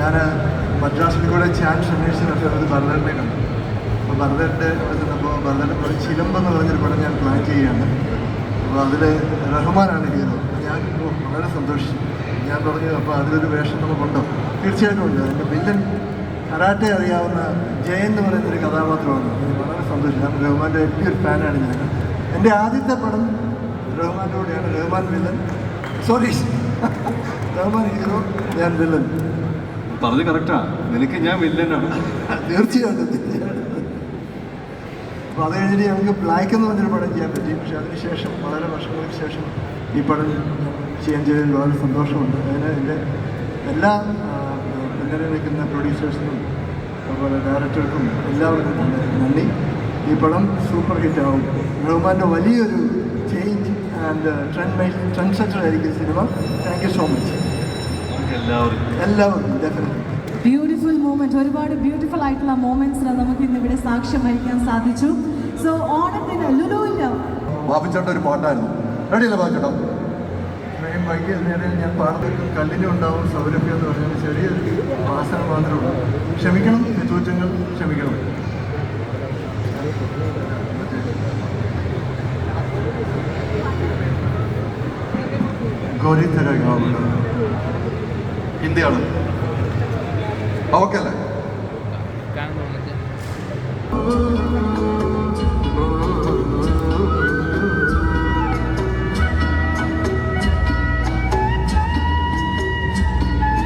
ഞാൻ മദ്രാസിൽ കൂടെ ചാൻസ് അന്വേഷിച്ചിട്ട് അത് ഭരതനെ കണ്ടു അപ്പോൾ ഭരതന്റെ അവിടെ ചെന്നപ്പോൾ ഭരതന്റെ പടം ചിലമ്പെന്ന് പറഞ്ഞൊരു പടം ഞാൻ പ്ലാൻ ചെയ്യുകയാണ്. അപ്പോൾ അതിൽ റഹ്മാനാണ് ഹീറോ. ഞാൻ വളരെ സന്തോഷിച്ചു. ഞാൻ പറഞ്ഞു അപ്പോൾ അതിലൊരു വേഷം നമുക്കുണ്ടോ? തീർച്ചയായിട്ടും ഉണ്ട്. എന്റെ വില്ലൻ കരാട്ടെ അറിയാവുന്ന ജയൻ എന്ന് പറയുന്ന ഒരു കഥാപാത്രമാണ് വളരെ സന്തോഷം. ഞാൻ റഹ്മാന്റെ വലിയൊരു ഫാനാണ് ഞാൻ. എന്റെ ആദ്യത്തെ പടം റഹ്മാന്റെ കൂടെയാണ് Rahman villain. Sorry Rahman hero ഞാൻ വില്ലൻ. പറഞ്ഞത് കറക്റ്റാ നിനക്ക് ഞാൻ വില്ലനാണ് തീർച്ചയായിട്ടും അപ്പൊ അപ്പോൾ അത് കഴിഞ്ഞിട്ട് ഞങ്ങൾക്ക് ബ്ലാക്ക് എന്ന് പറഞ്ഞൊരു പടം ചെയ്യാൻ പറ്റി. പക്ഷെ അതിനുശേഷം വളരെ വർഷങ്ങൾക്ക് ശേഷം ഈ പടം ചെയ്യാൻ ചെയ്തതിൽ വളരെ സന്തോഷമുണ്ട്. അതിന് എന്റെ എല്ലാ പിന്നീട് നിൽക്കുന്ന പ്രൊഡ്യൂസേഴ്സിനും അതുപോലെ ഡയറക്ടർക്കും എല്ലാവർക്കും നന്ദി. ഈ പടം സൂപ്പർ ഹിറ്റ് ആവും. റഹ്മാന്റെ വലിയൊരു ചേഞ്ച് ആൻഡ് ട്രെൻഡ് ട്രെൻഡ് സെറ്റർ ആയിരിക്കും cinema thank you so much നമുക്ക് എല്ലാവർക്കും എല്ലാവർക്കും ഡെഫിനറ്റ്ലി ബ്യൂട്ടിഫുൾ മൂമെന്റ് ഒരുപാട് ബ്യൂട്ടിഫുൾ ആയിട്ടുള്ള മൂമെന്റ്സിന് നമുക്ക് ഇന്ന് ഇവിടെ സാക്ഷ്യം വഹിക്കാൻ സാധിച്ചു. സോ ഓണത്തിന് ലുലുവില്ല ബാബുച്ചേട്ട ഒരു പാട്ടായിരുന്നു. റെഡിയല്ലേ ബാബുച്ചേട്ടാ? ഇത്രയും വൈകിയതിനിടയിൽ ഞാൻ പാടുന്ന കല്ലിന് ഉണ്ടാവും സൗരഭ്യം എന്ന് പറഞ്ഞാൽ ചെറിയൊരു വാസന മാത്രമേ ഉള്ളൂ. ക്ഷമിക്കണം തെറ്റുകുറ്റങ്ങൾ ക്ഷമിക്കണം. ഗോരി തരകാവുള്ള ഹിന്ദിയാണ് ഓക്കെ അല്ലേ